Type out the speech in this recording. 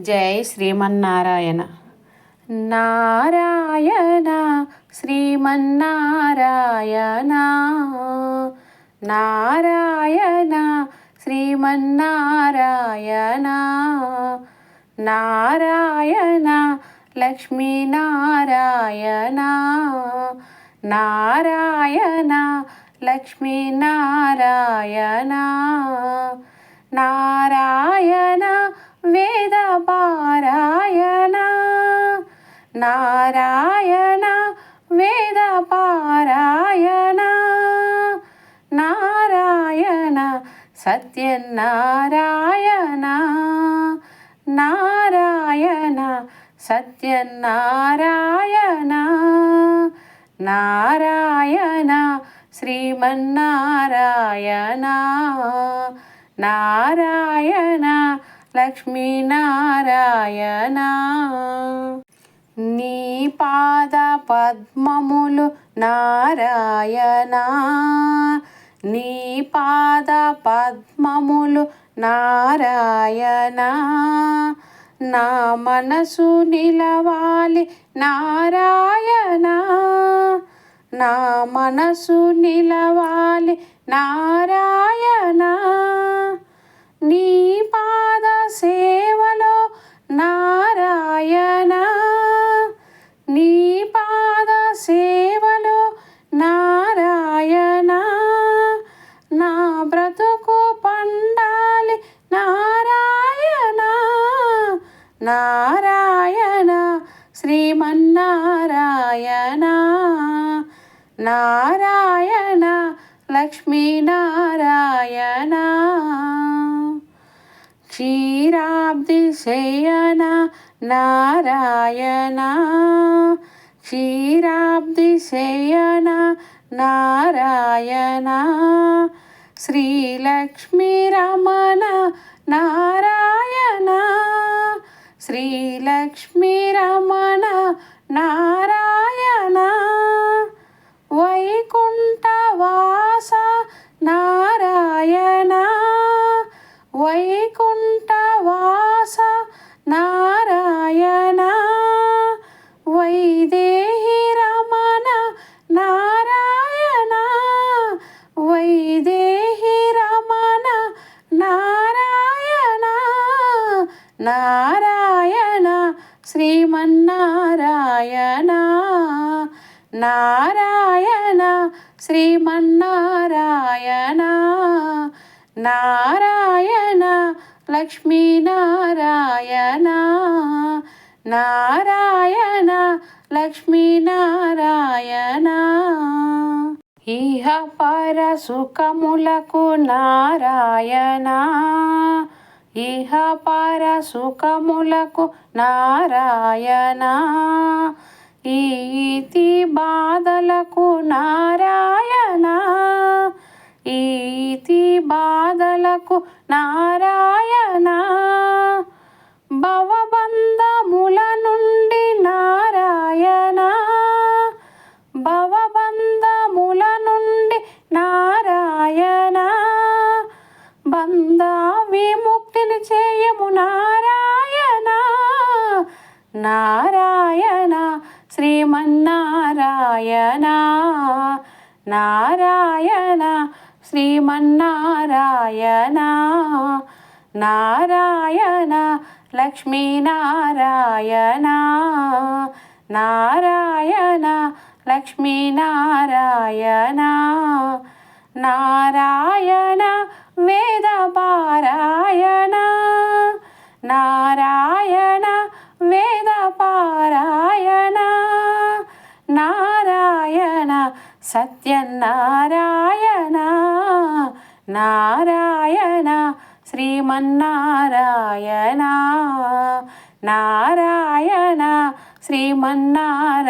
జై శ్రీమన్నారాయణ. నారాయణ శ్రీమన్నారాయణ. నారాయణ శ్రీమన్నారాయణ. నారాయణ లక్ష్మీనారాయణ. నారాయణ లక్ష్మీనారాయణ. నారాయణ వేద పారాయణ. నారాయణ వేద పారాయణ. నారాయణ సత్యనారాయణ. నారాయణ సత్యనారాయణ. నారాయణ శ్రీమన్నారాయణ. నారాయణ లక్ష్మీనారాయణ. నీ పాద పద్మములు నారాయణ. నీ పాద పద్మములు నారాయణ. నా మనసు నిలవాలి నారాయణ. నా మనసు నిలవాలి నారాయణ. నీ నారాయణ శ్రీమన్నారాయణ. నారాయణ లక్ష్మీనారాయణ. క్షీరాబ్ది శయన నారాయణ. క్షీరాబ్ది శయన నారాయణ. శ్రీలక్ష్మీ రమణ నారాయణ. శ్రీలక్ష్మీ రమణ నారాయణ వైకుంఠవాస నారాయణ. వైకుంఠవాస నారాయణ నారాయణ శ్రీమన్నారాయణ. నారాయణ శ్రీమన్నారాయణ. నారాయణ లక్ష్మీనారాయణ. నారాయణ లక్ష్మీనారాయణ. ఇహ పర సుఖములకు నారాయణ. ఇహ పర సుఖములకు నారాయణ ఈతి బాధలకు నారాయణ. ఈతి బాధలకు నారాయణ. నారాయణ నారాయణ శ్రీమన్నారాయణ నారాయణ శ్రీమన్నారాయణ నారాయణ లక్ష్మీనారాయణ నారాయణ లక్ష్మీనారాయణ నారాయణ వే నారాయణ సత్యనారాయణ నారాయణ శ్రీమన్నారాయణ నారాయణ శ్రీమన్నారాయణ.